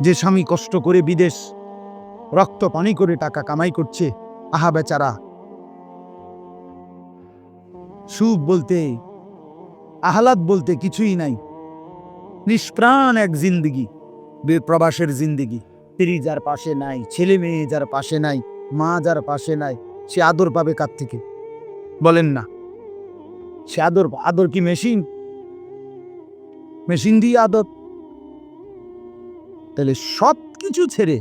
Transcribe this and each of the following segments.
যে স্বামী কষ্ট করে বিদেশ রক্ত পানি করে টাকা কামাই করছে, আহা বেচারা। সুখ বলতে, আহ্লাদ বলতে কিছুই নাই। নিষ্প্রাণ এক জিন্দগি প্রবাসের জিন্দগি। স্ত্রী যার পাশে নাই, ছেলে মেয়ে যার পাশে নাই, মা যার পাশে নাই, সে আদর পাবে কার থেকে? বলেন না। সে আদর আদর কি মেশিন মেশিন দিয়ে আদর? তাহলে সব কিছু ছেড়ে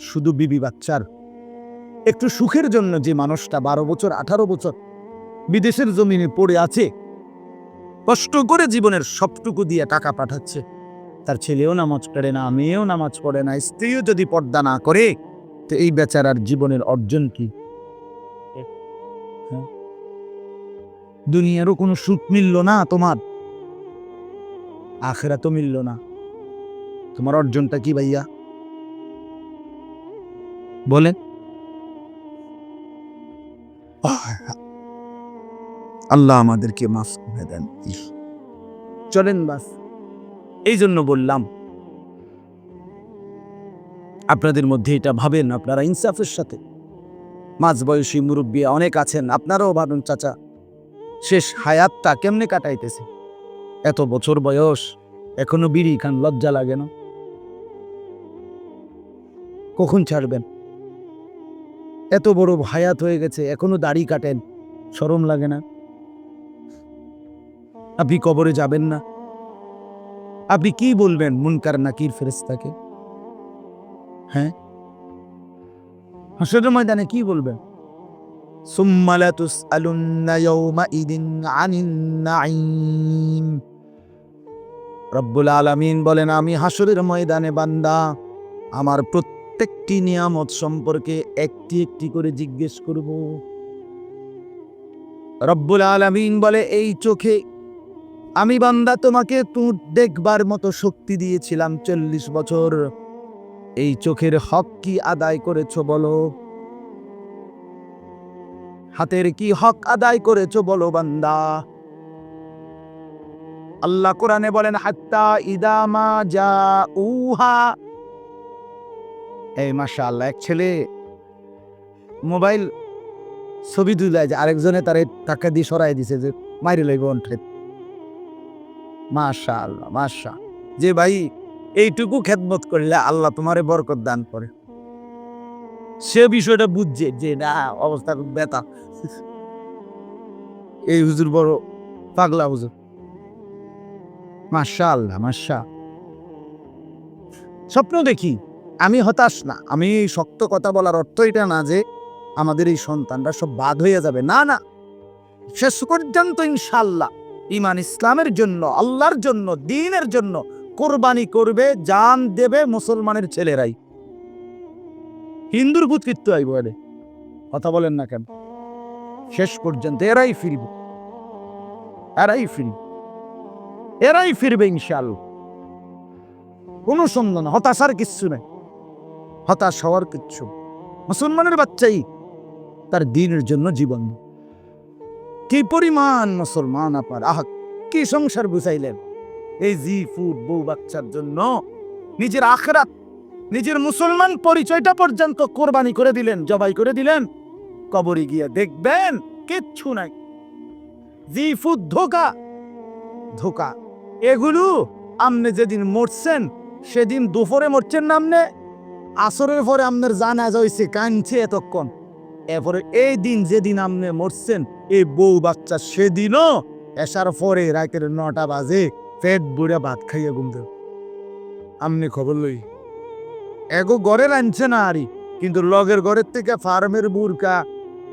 শুধু বিবি বাচ্চার। একটু সুখের জন্য যে মানুষটা বারো বছর, আঠারো বছর বিদেশের জমিনে পড়ে আছে, কষ্ট করে জীবনের সবটুকু দিয়ে টাকা পাঠাচ্ছে। তার ছেলেও নামাজ পড়ে না, মেয়েও নামাজ পড়ে না, স্ত্রীও যদি পর্দা না করে, তো এই বেচারার জীবনের অর্জন কি? হ্যাঁ? দুনিয়ারও কোনো সুখ মিলল না তোমার? আখেরা তো মিলল না। তোমার অর্জনটা কি ভাইয়া? বলেন। আল্লাহ আমাদেরকে মাফ করে দেন। চলেন বাস। এই জন্য বললাম আপনাদের মধ্যে এটা ভাবেন আপনারা ইনসাফের সাথে। মাঝ বয়সী মুরব্বী অনেক আছেন আপনারাও ভাবেন চাচা শেষ হায়াতটা কেমনে কাটাইতেছে? এত বছর বয়স এখনও বিড়ি খান লজ্জা লাগে না? কখন ছাড়বেন? এত বড় ভায়াত হয়ে গেছে, এখনও দাড়ি কাটেন, সরম লাগে না। আপনি কবরে যাবেন না। আপনি কি বলবেন মুনকার নাকির ফেরেস্তাকে হ্যাঁ? হাসরের ময়দানে কি বলবেন? রব্বুল আলামিন বলেন, আমি হাসরের ময়দানে বান্দা, আমার প্রত্যেক প্রত্যেকটি নিয়ামত সম্পর্কে একটি একটি করে জিজ্ঞেস করব। রব্বুল আলামিন বলে, এই চোখে আমি বান্দা, তোমাকে তুঁত দেখবার মতো শক্তি দিয়েছিলাম চল্লিশ বছর। এই চোখের হক কি আদায় করেছ বলো? হাতের কি হক আদায় করেছ বলো বান্দা? আল্লাহ কোরআনে বলেন, হাত্তা ইদামা যা উহা এই মাসা এক ছেলে মোবাইল ছবি তুলায় যে আরেকজনে তারে টাকা দিয়ে সরাই দিছে যে মাইরে লইব অন্ট্রে মাশা আল্লাহ মাশা যে ভাই এইটুকু খেদমত করলে আল্লাহ তোমারে বরকত দান করে। সে বিষয়টা বুঝছে যে না, অবস্থা খুব বেতা। এই হুজুর বড় পাগলা হুজুর। মাশা আল্লাহ মাশা স্বপ্ন দেখি আমি হতাশ না। আমি শক্ত কথা বলার অর্থ এটা না যে আমাদের এই সন্তানরা সব বাদ হয়ে যাবে। না না। শেষ পর্যন্ত ইনশাল্লাহ ইমান ইসলামের জন্য, আল্লাহর জন্য, দিনের জন্য কোরবানি করবে, জান দেবে মুসলমানের ছেলেরাই। হিন্দুর ভূত কীর্তু আইব এরে কথা বলেন না কেন? শেষ পর্যন্ত এরাই ফিরব। এরাই ফিরব। এরাই ফিরবে ইনশাল্লাহ কোনো সন্দেহ না, হতাশার কিচ্ছু নেই। হতাশ হওয়ার কিচ্ছু। মুসলমানের বাচ্চাই তার দিনের জন্য জীবন। কি পরিমাণ মুসলমান আপনার আহ, কি সংসার বুঝাইলেন? এই জি ফুড বউ বাচ্চার জন্য নিজের আখরাত, নিজের মুসলমান পরিচয়টা পর্যন্ত কোরবানি করে দিলেন, জবাই করে দিলেন। কবরে গিয়ে দেখবেন কিচ্ছু নাই। জি ফুড ধোকা। ধোকা। এগুলো আমনে যেদিন মরছেন, সেদিন দুপুরে মরছেন না আমনে আসরের পরে আপনার জানা হয়েছে কানছে এতক্ষণ। এরপরে এই দিন যেদিন আপনি মরছেন, এই বউ বাচ্চা সেদিনও এসার পরে রাতের নটা বাজে, পেট বুড়ে ভাত খাইয়া ঘুম আমনি খবর লই, এগো ঘরে রাঁধছে না আরি, কিন্তু লগের ঘরের থেকে ফার্মের বুরকা,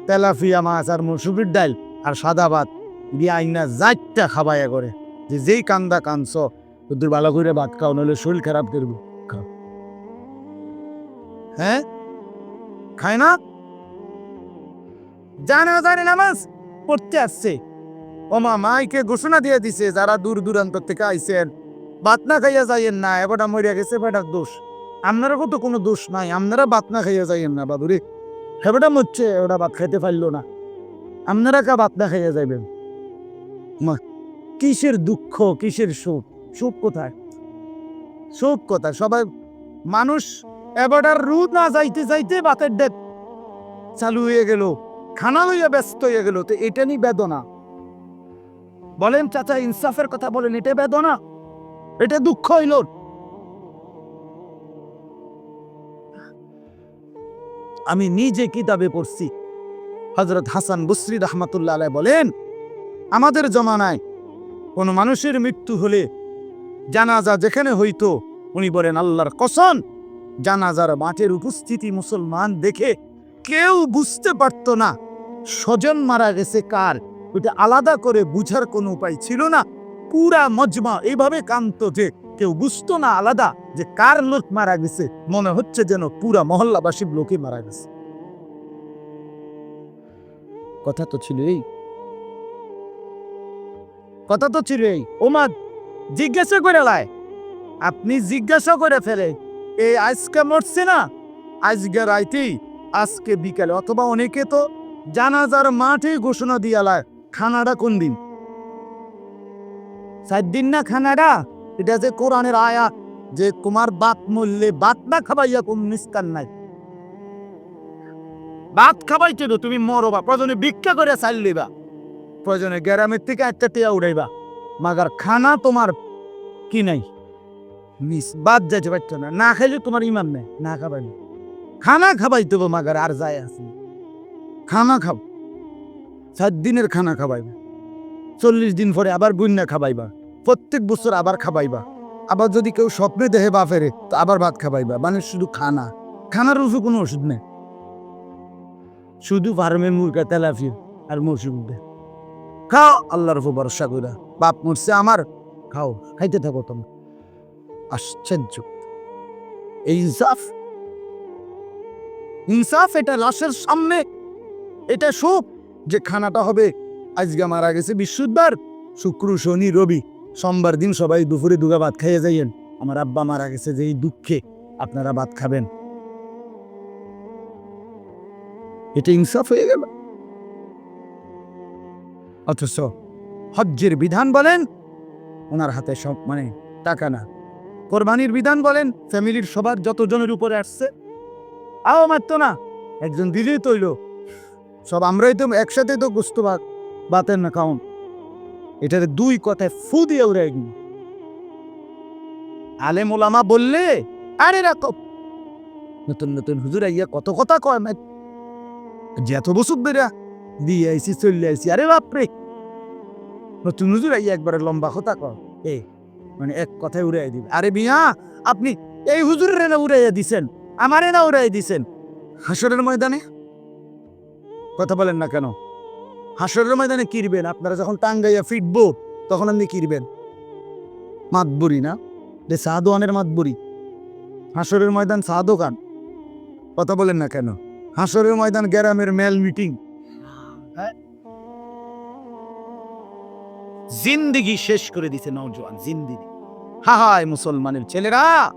তেলাফিয়া মাছ আর মসুরির ডাল আর সাদা ভাত দিয়ে আইনা যাইটা খাবাইয়া করে যে যেই কান্দা কানছ, তোদের ভালো করে ভাত খাও, নইলে শরীর খারাপ করব। হ্যাঁ? খায় না? জানা জানে নামাজ পড়তে আসছে। ওমা মাইকে ঘোষণা দিয়ে দিছে, যারা দূর দূরান্ত থেকে আইছেন, বাত না খাইয়া যাইয়েন না, এবারটা মরিয়া গেছে বেটার দোষ। আপনারা তো কোনো দোষ নাই, আপনারা বাত না খাইয়া যাইয়েন না বাবুরে হেবেটা মরছে ওটা ভাত খাইতে পারল না। আপনারা কা ভাত খাইয়া যাইবেন? মা কিসের দুঃখ, কিসের সুখ সুখ কোথায়? সুখ কোথায়? সবাই, মানুষ এবার রুদ না যাইতে যাইতে বাতের ডেক চালু হয়ে গেল। খানা লইয়া ব্যস্ত হয়ে গেল। তো এটা নি বেদনা। বলেন, চাচা, ইনসাফের কথা বলেন, এটা বেদনা? এটা দুঃখ হইল। আমি নিজে কিতাবে পড়ছি। হজরত হাসান বুসরি রহমতুল্লাহ আলাই বলেন, আমাদের জমানায় কোন মানুষের মৃত্যু হলে জানাজা যেখানে হইতো, উনি বলেন, আল্লাহর কসম জানাজার মাঠের উপস্থিতি মুসলমান দেখে কেউ বুঝতে পারতো না। স্বজন মারা গেছে কার? ওটা আলাদা করে বুঝার কোনো উপায় ছিল না। পুরা মজমা এভাবে কান্ত যে কেউ বুঝতো না আলাদা যে কার লোক মারা গেছে। মনে হচ্ছে যেন পুরা মহল্লাবাসীর লোকে মারা গেছে। কথা তো ছিল এই। কথা তো ছিল এই। ওমা, জিজ্ঞাসা করে লাই। আপনি জিজ্ঞাসা করে ফেলে। এই আজকে মরছে না। আজকে রাইতেই আজকে বিকালে অথবা অনেকে তো জানাজার মাঠে ঘোষণা দিয়া লায় খানাটা কোন দিন? চার দিন না খানাটা এটা যে কোরআনের আয়া যে তোমার বাত মরলে বাত না খাবাইয়া কোন নিস্তার নাই। ভাত খাবাইতে তো তুমি মরবা, প্রয়োজনে ভিক্ষা করে চাল লিবা প্রয়োজনে গ্রামের থেকে একটা টিয়া উড়াইবা। মাগার খানা তোমার কি নাই? মিস, বাদ যাইতে পারছ না। না খাইলে তোমার ইমান নেই। না খাবাই খানা খাবাই তো মাগার, আর যায় আছে খানা খাও। সাত দিনের খানা খাবাইবা। চল্লিশ দিন পরে আবার গুন্না খাবাইবা। প্রত্যেক বছর আবার খাবাইবা। আবার যদি কেউ স্বপ্নে দেহে বাফেরে তো আবার ভাত খাবাইবা। মানে শুধু খানা। খানার ওষুধ কোনো ওষুধ নেই। শুধু ফার্মে মুরগা তেলাফি আর মৌসুম দে। খাও, আল্লাহর ভরসা কইরা। বাপ মরছে আমার, খাও। খাইতে থাকো তুমি আশ্চর্য ইনসাফ? ইনসাফ এটা লাশের সামনে। এটা সুখ যে খানাটা হবে। আজকে মারা গেছে বৃহস্পতিবার, শুক্র, শনি, রবি। সোমবার দিন সবাই দুপুরে দুগা ভাত খাইয়ে যাইয়েন। আমার আব্বা মারা গেছে যে এই দুঃখে আপনারা ভাত খাবেন। এটা ইনসাফ হয়ে গেল। অথচ হজ্জের বিধান বলেন, ওনার হাতে সব মানে টাকা না। কোরবানির বিধান বলেন, ফ্যামিলির সবার যতজনের উপরে আসছে। আও মারত না, একজন দিলেই তৈল সব আমরাই তো একসাথে তো গুস্ত ভাত বাতের না খাউন এটার দুই কথায় ফু দিয়ে উড়ে গেল আলেম ওলামা বললে, আরে রাখো। নতুন নতুন হুজুর আইয়া কত কথা কয় না যত বছর বেরা দিয়ে আইসি চলে আইসি আরে বাপরে। নতুন হুজুর আইয়া একবারে লম্বা কথা কয়। এ মানে এক কথায় উড়াই দিবে। আরে বিয়া আপনি এই হুজুরের না উড়াইয়া দিছেন আমারে না উড়াই দিছেন। হাসরের ময়দানে? কথা বলেন না কেন? হাসরের ময়দানে কিরবেন? আপনারা যখন টাঙ্গাইয়া ফিটবো তখন আপনি কিরবেন? মাতবুরি না? রে সাদোয়ানের মাতবুরি। হাসরের ময়দান চা দোকান কথা বলেন না কেন? হাসরের ময়দান গ্রামের মেল মিটিং জিন্দিগি শেষ করে দিছে নওজোয়ান, জিন্দিগি। হা হায় মুসলমানের ছেলেরা,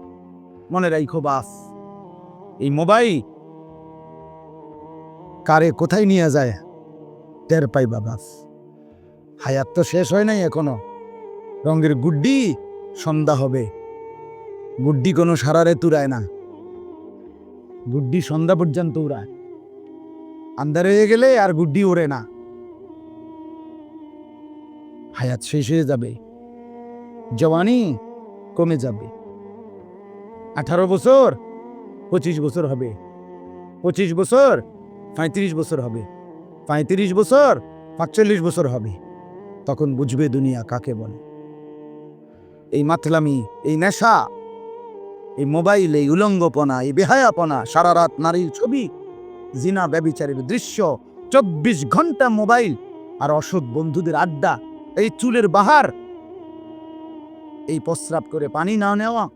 মনে রাইখো বাস, এই মোবাইল কারে কোথায় নিয়ে যায়? টের পাইবা বাস। হায়াত তো শেষ হয় নাই এখনও। রঙের গুড্ডি, সন্ধ্যা হবে। গুড্ডি কোনো সারারে তুরায় না। গুড্ডি সন্ধ্যা পর্যন্ত উড়ায়। আন্ধার হয়ে গেলে আর গুড্ডি ওড়ে না। হায়াত শেষ হয়ে যাবে। জওয়ানি কমে যাবে। আঠারো বছর, পঁচিশ বছর হবে। পঁচিশ বছর, পঁয়ত্রিশ বছর হবে। পঁয়ত্রিশ বছর, পাঁচচল্লিশ বছর হবে। তখন বুঝবে দুনিয়া কাকে বলে। এই মাতলামি, এই নেশা, এই মোবাইল, এই উলঙ্গপনা, এই বেহায়াপনা, সারা রাত নারীর ছবি, জিনা, ব্যবিচারের দৃশ্য, চব্বিশ ঘণ্টা মোবাইল আর অসৎ বন্ধুদের আড্ডা। এই চুলের বাহার। এই প্রস্রাব করে পানি না নেওয়া।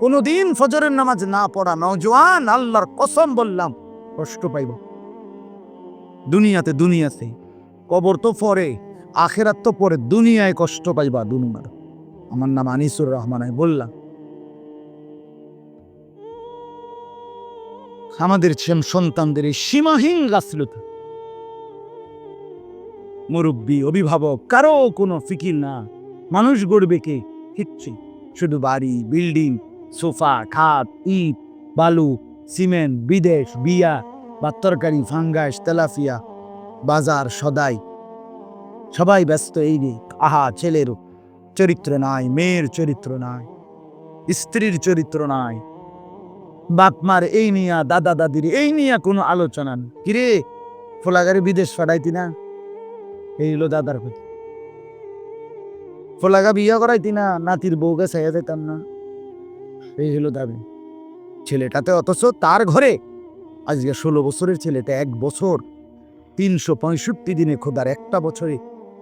কোনোদিন ফজরের নামাজ না পড়া নজওয়ান আল্লাহর কসম বললাম, কষ্ট পাইব। দুনিয়াতে দুনিয়াতে কবর তো পরে, আখেরাত তো পরে, দুনিয়ায় কষ্ট পাইবা দুনিয়ার। আমার নাম আনিসুর রহমান বললাম। আমাদের সন্তানদের এই সীমাহীন গাছলতা মুরব্বী, অভিভাবক, কারও কোনো ফিকির না। মানুষ গড়বে কে? কিচ্ছু। শুধু বাড়ি, বিল্ডিং, সোফা, খাট, ইট, বালু, সিমেন্ট, বিদেশ, বিয়া বা তরকারি ফাঙ্গাস, তেলাফিয়া, বাজার, সদাই। সবাই ব্যস্ত এই নিয়ে আহা, ছেলের চরিত্র নাই, মেয়ের চরিত্র নাই, স্ত্রীর চরিত্র নাই। বাপমার এই নিয়া দাদা দাদির এই নিয়া কোনো আলোচনা কিরে ফোলাগারে বিদেশ ফাটাইতি না? এই হলো দাদার কথা। ফোলাগা বিয়া করাইতি না, নাতির বউকে সাইয়া যেতাম না। এই হলো দাবি। ছেলেটাতে অথচ তার ঘরে আজকে ষোলো বছরের ছেলেটা এক বছর তিনশো পঁয়ষট্টি দিনে খোদার একটা বছরে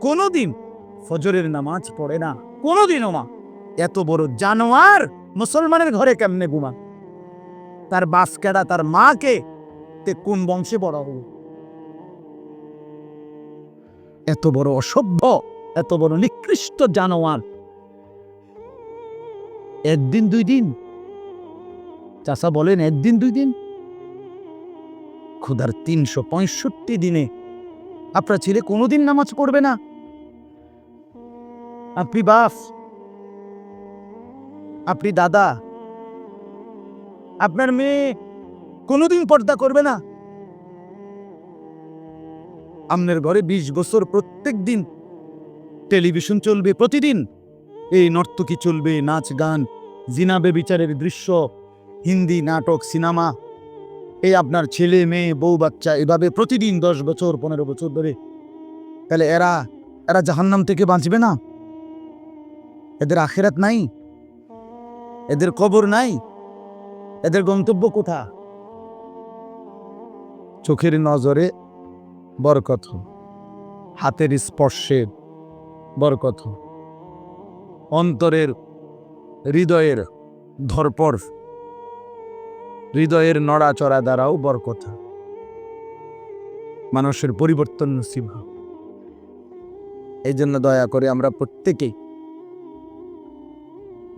কোনোদিন ফজরের নামাজ পড়ে না, কোনোদিনও মা। এত বড় জানোয়ার মুসলমানের ঘরে কেমনে ঘুমা তার বাসকেডা তার মাকে তে কোন বংশে বড় হল এত বড় অসভ্য, এত বড় নিকৃষ্ট জানোয়ার। একদিন, দুই দিন। চাষা বলেন, একদিন, দুই দিন। খুদার তিনশো পঁয়ষট্টি দিনে আপনার ছেলে কোনোদিন নামাজ পড়বে না। আপনি বাপ, আপনি দাদা, আপনার মেয়ে কোনোদিন পর্দা করবে না। আপনার ঘরে বিশ বছর প্রত্যেক দিন টেলিভিশন চলবে প্রতিদিন। এই নর্তকী চলবে নাচ, গান, জিনাবে বিচারের দৃশ্য, হিন্দি নাটক, সিনেমা। এই আপনার ছেলে, মেয়ে, বউ, বাচ্চা এভাবে প্রতিদিন দশ বছর, পনেরো বছর ধরে। তাহলে এরা এরা জাহান্নাম থেকে বাঁচবে না? এদের আখেরাত নাই? এদের কবর নাই? এদের গন্তব্য কোথা? চোখের নজরে বরকত। হাতের স্পর্শে বরকত। অন্তরের হৃদয়ের ধরপর। হৃদয়ের নড়াচড়া দ্বারাও বরকত। মানুষের পরিবর্তন নসিব। এই জন্য দয়া করে আমরা প্রত্যেকেই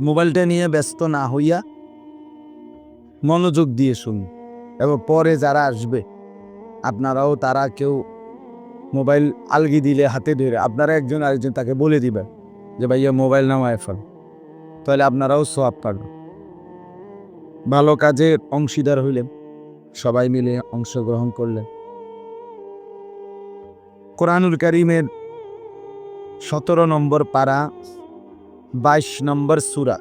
মোবাইলটা নিয়ে ব্যস্ত না হইয়া মনোযোগ দিয়ে শুনুন এবং পরে যারা আসবে আপনারাও তারা কেউ মোবাইল আলগি দিলে, হাতে ধরে আপনারা একজন আরেকজন তাকে বলে দিবেন যে, ভাইয়া, মোবাইল নামায় ফেল তাহলে আপনারাও সোয়াব পাবেন। ভালো কাজে অংশীদার হইলেন, সবাই মিলে অংশগ্রহণ করলেন। কোরআনুল করিমের সতেরো নম্বর পারা, বাইশ নম্বর সুরা।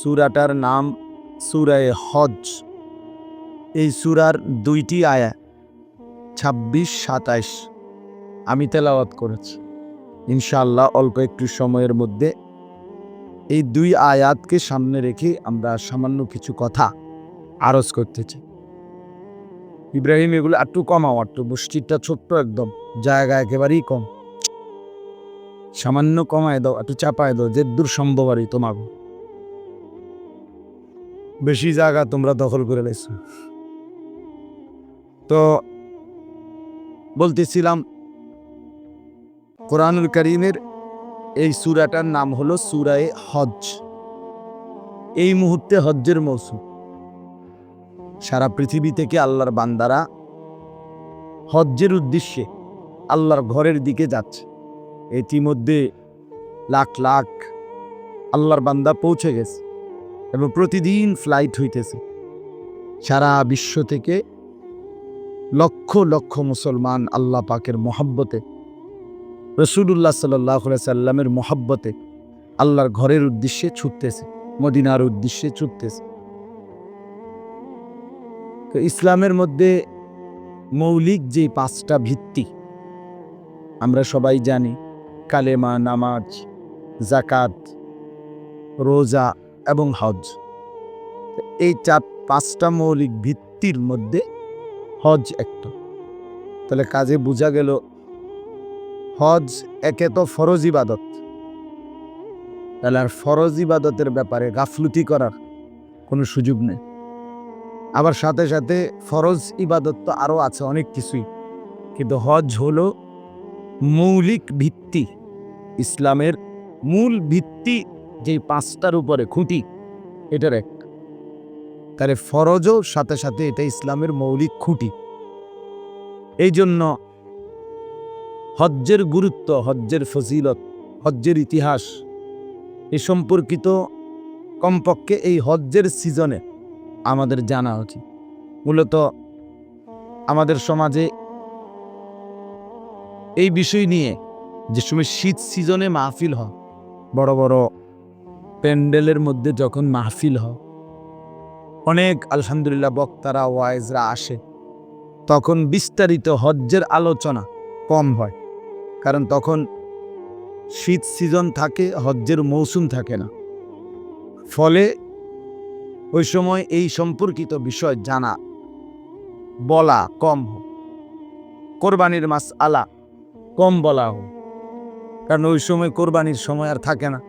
সুরাটার নাম সুরায় হজ এই সুরার দুইটি আয়া ছাব্বিশ, সাতাইশ। আমি তেলাওয়াত করেছি। ইনশাআল্লাহ অল্প একটু সময়ের মধ্যে এই দুই আয়াতকে সামনে রেখে আমরা সামান্য কিছু কথা আরজ করতে চাই। ইব্রাহিম এগুলো একটু কমাও একটু মসজিদটা ছোট্ট একদম, জায়গা একেবারেই কম। সামান্য কমায় দাও, একটু চাপায় দাও, যে দূর সম্ভব আরই তোমার বেশি জায়গা তোমরা দখল করে লেছো। তো বলতেছিলাম, কোরআনুল করিমের এই সুরাটার নাম হলো সুরায়ে হজ এই মুহূর্তে হজ্জের মৌসুম। সারা পৃথিবী থেকে আল্লাহর বান্দারা হজ্জের উদ্দেশ্যে আল্লাহর ঘরের দিকে যাচ্ছে। ইতিমধ্যে লাখ লাখ আল্লাহর বান্দা পৌঁছে গেছে এবং প্রতিদিন ফ্লাইট হইতেছে। সারা বিশ্ব থেকে লক্ষ লক্ষ মুসলমান আল্লাহ পাকের মহাব্বতে রসুল্লাহ সাল্লাহ সাল্লামের মহাব্বতে আল্লাহর ঘরের উদ্দেশ্যে ছুটতেছে, মদিনার উদ্দেশ্যে ছুটতেছে। তো ইসলামের মধ্যে মৌলিক যে পাঁচটা ভিত্তি, আমরা সবাই জানি কালেমা, নামাজ জাকাত রোজা এবং হজ। এই চার, পাঁচটা মৌলিক ভিত্তির মধ্যে হজ একটা। তাহলে কাজে বোঝা গেল হজ একে তো ফরজ ইবাদত। তাহলে আর ফরজ ইবাদতের ব্যাপারে গাফলুতি করার কোনো সুযোগ নেই। আবার সাথে সাথে ফরজ ইবাদত তো আরও আছে অনেক কিছুই। কিন্তু হজ হলো মৌলিক ভিত্তি, ইসলামের মূল ভিত্তি যে পাঁচটার উপরে খুঁটি, এটার এক। তাহলে ফরজও সাথে সাথে এটা ইসলামের মৌলিক খুঁটি। এই জন্য হজ্জের গুরুত্ব, হজ্জের ফজিলত, হজ্জের ইতিহাস এ সম্পর্কিত কমপক্ষে এই হজ্জের সিজনে আমাদের জানা উচিত। মূলত আমাদের সমাজে এই বিষয় নিয়ে যে সময় শীত সিজনে মাহফিল হয়, বড় বড় প্যান্ডেলের মধ্যে যখন মাহফিল হয় অনেক আলহামদুলিল্লাহ বক্তারা, ওয়াইজরা আসে। তখন বিস্তারিত হজ্জের আলোচনা কম হয়। কারণ তখন শীত সিজন থাকে, হজ্জের মৌসুম থাকে না। ফলে ওই সময় এই সম্পর্কিত বিষয় জানা, বলা কম হোক। কোরবানির মাস আলা কম বলা হোক। কারণ ওই সময় কোরবানির সময় আর থাকে না।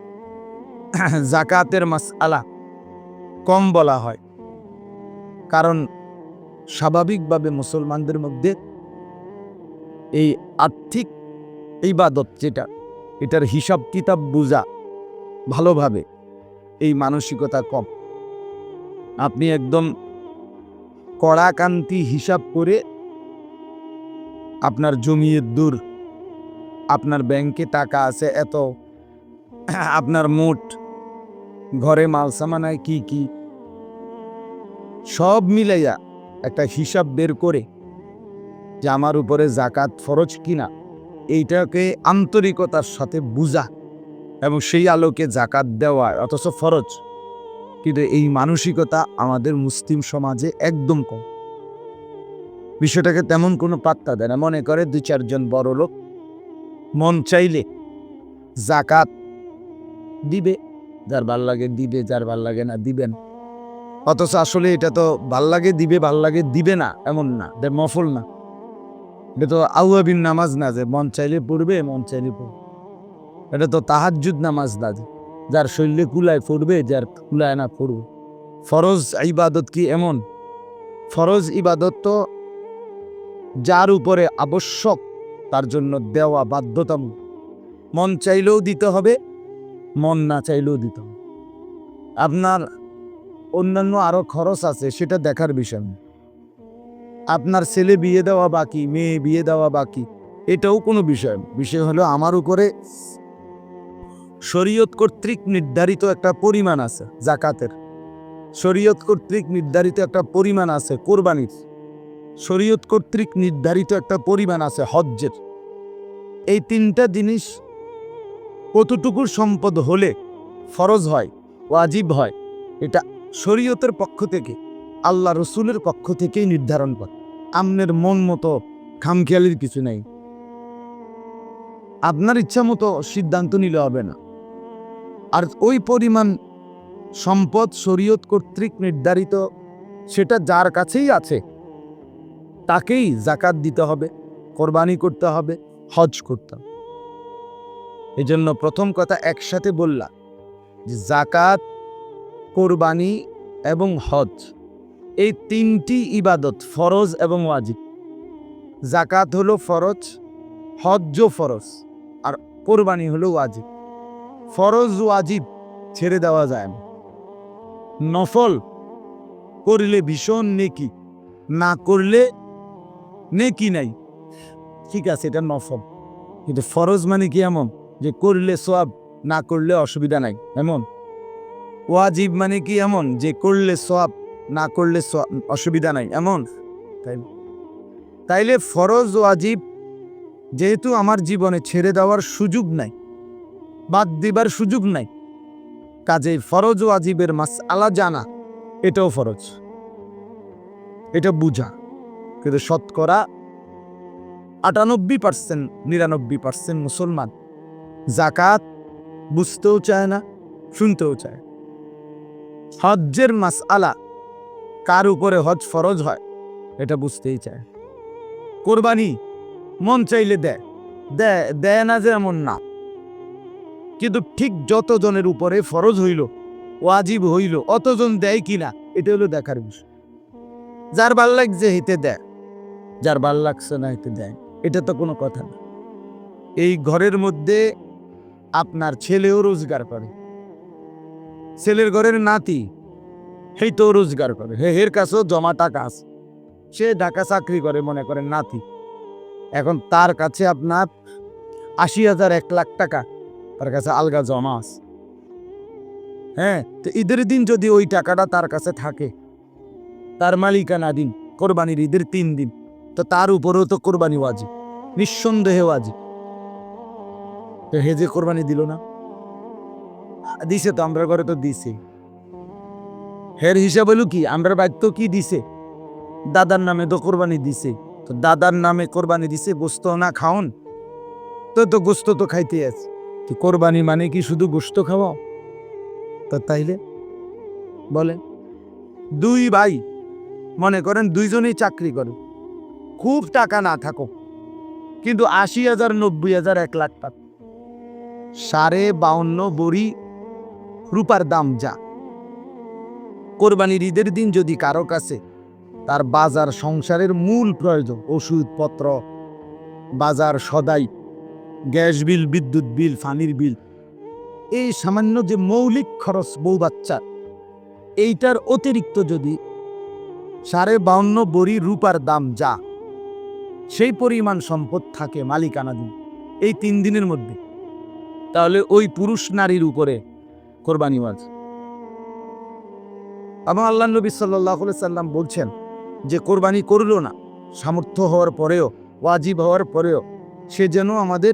জাকাতের মাস আলা কম বলা হয়। কারণ স্বাভাবিকভাবে মুসলমানদের মধ্যে এই আর্থিক ইবাদত যেটা, এটার হিসাব কিতাব বোঝা ভালোভাবে এই মানসিকতা কম। আপনি একদম কড়াকান্তি হিসাব করে আপনার জমির দূর, আপনার ব্যাংকে টাকা আছে এত, আপনার মোট ঘরে মাল সামানায় কি কি সব মিলাইয়া একটা হিসাব বের করে যে আমার উপরে জাকাত ফরজ কিনা, এইটাকে আন্তরিকতার সাথে বুঝা এবং সেই আলোকে জাকাত দেওয়া অথচ ফরজ। কিন্তু এই মানসিকতা আমাদের মুসলিম সমাজে একদম কম। বিষয়টাকে তেমন কোনো পাত্তা দেয় না। মনে করে দুই চারজন বড় লোক, মন চাইলে জাকাত দিবে, যার ভালো লাগে দিবে, যার ভালো লাগে না দিবেন অথচ আসলে এটা তো ভালো লাগে, দিবে, ভালো লাগে, দিবে না, এমন না, এটা মফল না। এটা তো আউয়াবিন নামাজ না যে, মন চাইলে পড়বে, মন চাইলে পড়বে। এটা তো তাহাজ্জুদ নামাজ না যে, যার শরীরে কুলায় পড়বে, যার কুলায় না পড়বে। ফরজ ইবাদত কি এমন? ফরজ ইবাদত তো যার উপরে আবশ্যক, তার জন্য দেওয়া বাধ্যতামূলক। মন চাইলেও দিতে হবে, মন না চাইলেও দিতে হবে। আপনার অন্যান্য আরও খরচ আছে, সেটা দেখার বিষয়। আপনার ছেলে বিয়ে দেওয়া বাকি, মেয়ে বিয়ে দেওয়া বাকি, এটাও কোনো বিষয়। বিষয় হলো আমার উপরে শরীয়ত কর্তৃক নির্ধারিত একটা পরিমাণ আছে জাকাতের শরীয়ত কর্তৃক নির্ধারিত একটা পরিমাণ আছে, কোরবানির। শরীয়ত কর্তৃক নির্ধারিত একটা পরিমাণ আছে, হজ্জের। এই তিনটা জিনিস কতটুকুর সম্পদ হলে ফরজ হয়, ওয়াজিব হয়, এটা শরীয়তের পক্ষ থেকে, আল্লাহ রসুলের পক্ষ থেকেই নির্ধারণ করে। আমনের মন মতো খামখেয়ালির কিছু নেই। আপনার ইচ্ছা মতো সিদ্ধান্ত নিলে হবে না। আর ওই পরিমাণ সম্পদ শরীয়ত কর্তৃক নির্ধারিত, সেটা যার কাছেই আছে, তাকেই জাকাত দিতে হবে, কোরবানি করতে হবে, হজ করতে হবে। এই জন্য প্রথম কথা একসাথে বললাম যে জাকাত কোরবানি এবং হজ। এই তিনটি ইবাদত ফরজ এবং ওয়াজিব। জাকাত হলো ফরজ হজ্জও ফরজ, আর কোরবানি হলো ওয়াজিব। ফরজ ওয়াজিব ছেড়ে দেওয়া যায় না। নফল করলে ভীষণ নেকি, না করলে নেকি নাই। ঠিক আছে, এটা নফল। কিন্তু ফরজ মানে কি এমন? যে করলে সব না করলে অসুবিধা নাই। এমন? ওয়াজিব মানে কি এমন? যে করলে সব না করলে অসুবিধা নাই, এমন? তাই তাইলে ফরজ ওয়াজিব যেহেতু আমার জীবনে ছেড়ে দেওয়ার সুযোগ নাই, বাদ দিবার সুযোগ নাই কাজে ফরজ ওয়াজিবের মাস আলা জানা, এটাও ফরজ। এটা বুঝা, কিন্তু শতকরা আটানব্বই পার্সেন্ট নিরানব্বই পার্সেন্ট মুসলমান জাকাত বুঝতেও চায় না, শুনতেও চায় হজ্জের মাস আলা কার উপরে হজ ফরজ হয়, এটা বুঝতেই চায়। কোরবানি মন চাইলে দেয় দেয় দেয় না যে এমন না। কিন্তু ঠিক যতজনের উপরে ফরজ হইল, ওয়াজিব হইল, অতজন দেয় কিনা এটা হলো দেখার বিষয়। যার ভালো লাগছে হেতে দেয়, যার ভালো লাগছে না হেতে দেয়, এটা তো কোনো কথা না। এই ঘরের মধ্যে আপনার ছেলেও রোজগার করে। ছেলের ঘরের নাতি। সেই তো রোজগার করে। হে এর কাছেও জমা টাকা আছে। সে ঢাকা চাকরি করে, মনে করেন নাতি। এখন তার কাছে আপনার আশি হাজার, এক লাখ টাকা। তার কাছে আলগা জমা আছে। হ্যাঁ তো ঈদের দিন যদি ওই টাকাটা তার কাছে থাকে, তার মালিকানা দিন, কোরবানির ঈদের তিন দিন, তো তার উপরেও তো কোরবানি ওয়াজি নিঃসন্দেহে ওয়াজি তো হে যে কোরবানি দিল না দিছে তো আমরা ঘরে তো দিছে। হের হিসাব হলো কি আমরা তো কি দিছে? দাদার নামে তো কোরবানি দিছে। তো দাদার নামে কোরবানি দিছে গোস্ত না খাওন? তো তো গোস্ত তো খাইতে আছে। তো কোরবানি মানে কি শুধু গোস্ত খাওয়া? তো তাইলে বলে দুই ভাই, মনে করেন দুইজনেই চাকরি করে। খুব টাকা না থাকো কিন্তু আশি হাজার, নব্বই হাজার, এক লাখ টাকা। সাড়ে বাউন্ন বড়ি রূপার দাম যা। কোরবানির ঈদের দিন যদি কারও কাছে তার বাজার সংসারের মূল প্রয়োজন, ওষুধপত্র, বাজার সদাই, গ্যাস বিল, বিদ্যুৎ বিল, পানির বিল, এই সামান্য যে মৌলিক খরচ বউ বাচ্চা এইটার অতিরিক্ত যদি সাড়ে বাউন্ন বড়ি রূপার দাম যা, সেই পরিমাণ সম্পদ থাকে মালিকানা দিন এই তিন দিনের মধ্যে, তাহলে ওই পুরুষ নারীর উপরে কোরবানি ওয়াজ। এবং আল্লাহ নবী সাল্লাহ সাল্লাম বলছেন যে, কোরবানি করল না। সামর্থ্য হওয়ার পরেও, ওয়াজিব হওয়ার পরেও সে যেন আমাদের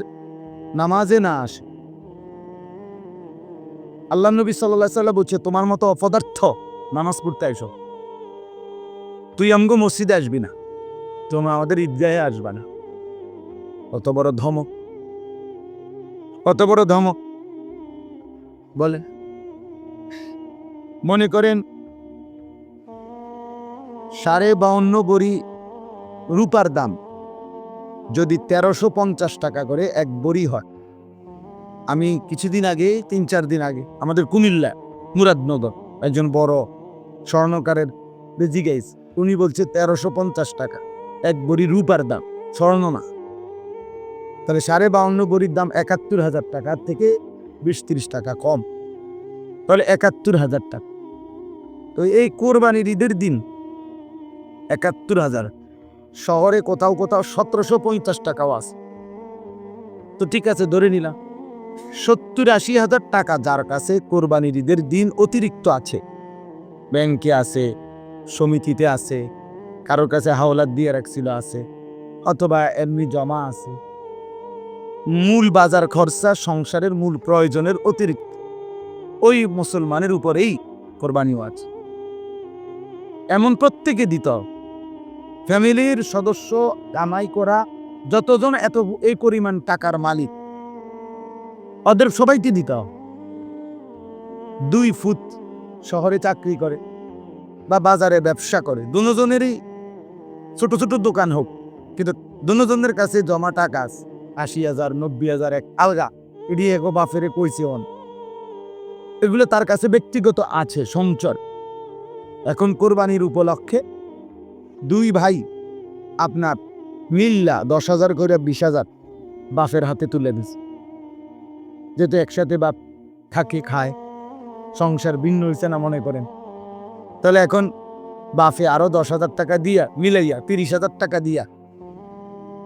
নামাজে না আসে। আল্লাহ নবী সাল্লাহ বলছে, তোমার মতো অপদার্থ নামাজ পড়তে এসো তুই আমগো মসজিদে আসবি না। তুমি আমাদের ঈদগাহে আসবা না। অত বড় ধমক। অত বড় ধমক। বলে মনে করেন, সাড়ে বাউন্ন বড়ি রূপার দাম, যদি তেরোশো পঞ্চাশ টাকা করে এক বড়ি হয়। আমি কিছুদিন আগে, তিন চার দিন আগে, আমাদের কুমিল্লা, মুরাদনগর, একজন বড় স্বর্ণকারের জিজ্ঞেস উনি বলছে তেরোশো পঞ্চাশ টাকা, এক বড়ি রূপার দাম, স্বর্ণ না। তাহলে সাড়ে বাউন্ন বড়ির দাম একাত্তর হাজার টাকার থেকে বিশ তিরিশ টাকা কম। তাহলে একাত্তর হাজার টাকা। তো এই কোরবানির ঈদের দিন একাত্তর হাজার। শহরে কোথাও কোথাও সতেরোশো পঞ্চাশ টাকাও আছে। তো ঠিক আছে, ধরে নিলাম। সত্তর আশি হাজার টাকা যার কাছে কোরবানির ঈদের দিন অতিরিক্ত আছে। ব্যাংকে আছে, সমিতিতে আছে, কারোর কাছে হাওলাত দিয়ে রাখছিল আছে, অথবা এমনি জমা আছে। মূল বাজার খরচা সংসারের মূল প্রয়োজনের অতিরিক্ত। ওই মুসলমানের উপরেই কোরবানিও আছে। এমন প্রত্যেকে দিত। ফ্যামিলির সদস্য কামাই করা, যতজন এত এই পরিমাণ টাকার মালিক, ওদের সবাইকে দিত। দুই ফুট শহরে চাকরি করে বা বাজারে ব্যবসা করে, দুজনেরই ছোট ছোট দোকান হোক, কিন্তু দুজনের কাছে জমা টাকা আছে, আশি হাজার, নব্বই হাজার, এক আলগা। এটি এগো বাফেরে কইছে অন এগুলো তার কাছে ব্যক্তিগত আছে সঞ্চর এখন কোরবানির উপলক্ষে দুই ভাই আপনার মিল্লা দশ হাজার করে বিশ হাজার বাফের হাতে তুলে দিছে। যেহেতু একসাথে বাপ থাকে খায়, সংসার ভিন্ন হয়েছে না মনে করেন। তাহলে এখন বাফে আরও দশ হাজার টাকা দিয়া, মিলাইয়া তিরিশ হাজার টাকা দিয়া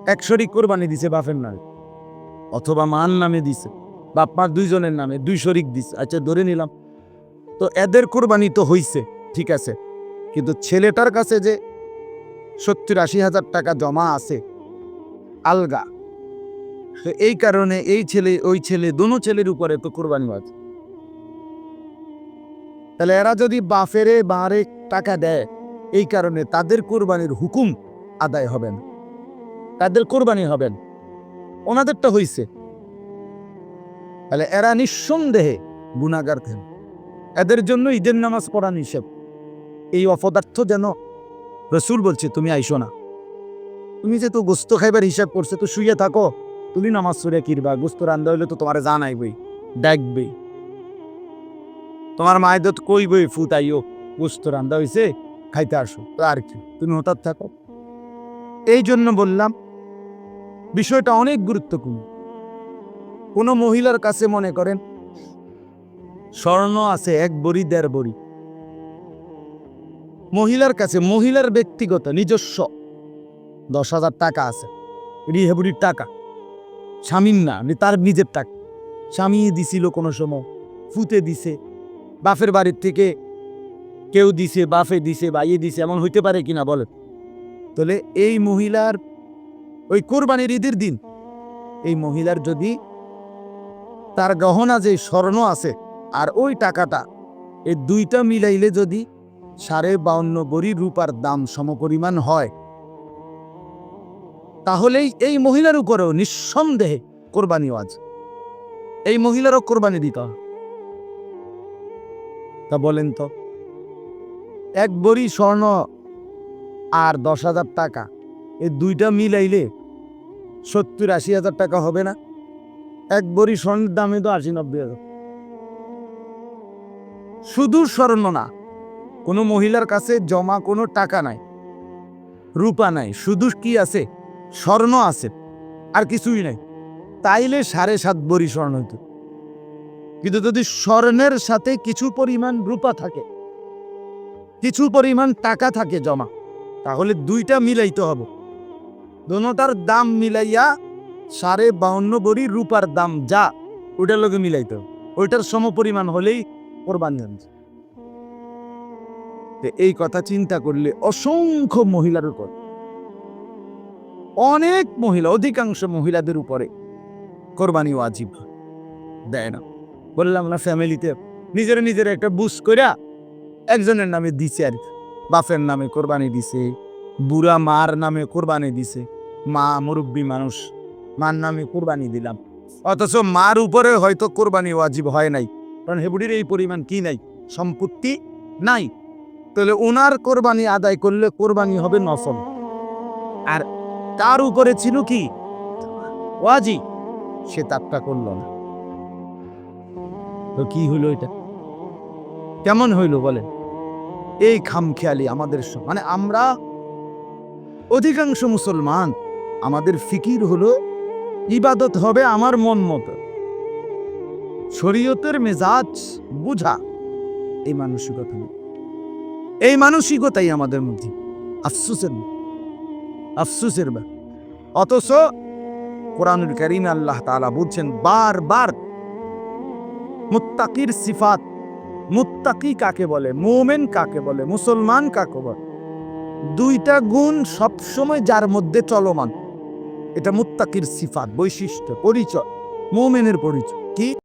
এক শরিক কোরবানি দিছে বাপের নামে। অথবা মার নামে দিছে, বাপ মার দুইজনের নামে দুই শরিক দিছে। আচ্ছা ধরে নিলাম। তো এদের কোরবানি তো হইছে। ঠিক আছে। কিন্তু ছেলেটার কাছে যে সত্তর আশি হাজার টাকা জমা আছে, আলগা। তো এই কারণে এই ছেলে, ওই ছেলে, দোনো ছেলের উপরে তো কোরবানি আছে তাহলে এরা যদি বাফেরে বাহারে টাকা দেয়, এই কারণে তাদের কোরবানির হুকুম আদায় হবে না। তাদের কোরবানি হবেন ওনাদেরটা হইছে। তাহলে এরা নিঃসন্দেহে গুণাগার থেন এদের জন্য ঈদের নামাজ পড়া নিষেধ। এই অপদার্থ যেন রসুল বলছে, তুমি আইসো না। তুমি যে তো গোস্ত খাইবার হিসাব করছে, তো শুয়ে থাকো। তুমি নামাজ সুরে কিরবা গোস্ত রান্দা হইলে তো তোমার জানাইবই, দেখবেই। তোমার মায়ের তো কইবই ফুটাইও গোস্ত রান্দা হইছে, খাইতে আসো। আর কি, তুমি হঠাৎ থাকো। এই জন্য বললাম, বিষয়টা অনেক গুরুত্বপূর্ণ। কোনো মহিলার কাছে মনে করেন, স্বর্ণ আছে এক বড়ি, দেড় বড়ি। মহিলার কাছে মহিলার ব্যক্তিগত নিজস্ব। দশ হাজার টাকা আছে। রিহেবুড়ির টাকা। স্বামীর না মানে তার নিজের টাকা। স্বামী দিছিল কোনো সময়, ফুতে দিছে। বাফের বাড়ির থেকে কেউ দিছে বাফে দিছে বাইয়ে দিছে, এমন হইতে পারে কিনা বলেন? তাহলে এই মহিলার, ওই কোরবানির ঈদের দিন, এই মহিলার যদি তার গহনা যে স্বর্ণ আছে, আর ওই টাকাটা এই দুইটা মিলাইলে যদি সাড়ে বাউন্ন বড়ি রূপার দাম সমপরিমাণ হয়। তাহলেই এই মহিলার উপরেও নিঃসন্দেহে কোরবানি আজ এই মহিলারও কোরবানি দিত তা বলেন তো, এক বড়ি স্বর্ণ আর দশ হাজার টাকা এই দুইটা মিলাইলে সত্তর আশি হাজার টাকা হবে না? এক বড়ি স্বর্ণের দামে তো আশি নব্বই হাজার। শুধু স্বর্ণ না কোনো মহিলার কাছে জমা কোনো টাকা নাই, রূপা নাই, শুধু কি আছে? স্বর্ণ আছে, আর কিছুই নাই। তাইলে সাড়ে সাত বড়ি স্বর্ণ কিন্তু যদি স্বর্ণের সাথে কিছু পরিমাণ রূপা থাকে, কিছু পরিমাণ টাকা থাকে জমা, তাহলে দুইটা মিলাইতে হবে। দোনোটার দাম মিলাইয়া সাড়ে বাউন্ন বড়ি রূপার দাম যা, ওইটার লোকে মিলাইতে হবে। ওইটার সম পরিমাণ হলেই কোরবান জানছে এই কথা চিন্তা করলে অসংখ্য মহিলার উপর, অনেক মহিলা, অধিকাংশ মহিলাদের উপরে কোরবানি ওয়াজিব দেয় না। বললাম, না ফ্যামিলিতে নিজের নিজের একটা বুস কইরা একজনের নামে দিছে আর কি। বাপের নামে কোরবানি দিছে, বুড়া মার নামে কোরবানি দিছে। মা মুরব্বী মানুষ, মার নামে কোরবানি দিলাম। অথচ মার উপরে হয়তো কোরবানি ওয়াজিব হয় নাই। কারণ হেবুড়ির এই পরিমাণ কি নাই? সম্পত্তি নাই। তাহলে ওনার কোরবানি আদায় করলে কোরবানি হবে নফল। আর তার উপরে ছিল কি? ওয়াজি। সে তারটা করল না। তো কি হইল এটা? কেমন হইল বলেন? এই খামখেয়ালি আমাদের মানে আমরা অধিকাংশ মুসলমান, আমাদের ফিকির হলো ইবাদত হবে আমার মন মতো। শরীয়তের মেজাজ বুঝা। এই মানসিকতা নেই। এই মানসিকতাই আমাদের মধ্যে। আফসুসের আফসুসের বা অথচ কোরআনুল করিম আল্লাহ তাআলা বলছেন, বারবার মুত্তাকির সিফাত, মুত্তাকি কাকে বলে, মোমেন কাকে বলে, মুসলমান কাকে বলে, দুইটা গুণ সবসময় যার মধ্যে চলমান। এটা মুত্তাকির সিফাত, বৈশিষ্ট্য, পরিচয়, মোমেনের পরিচয়। কি?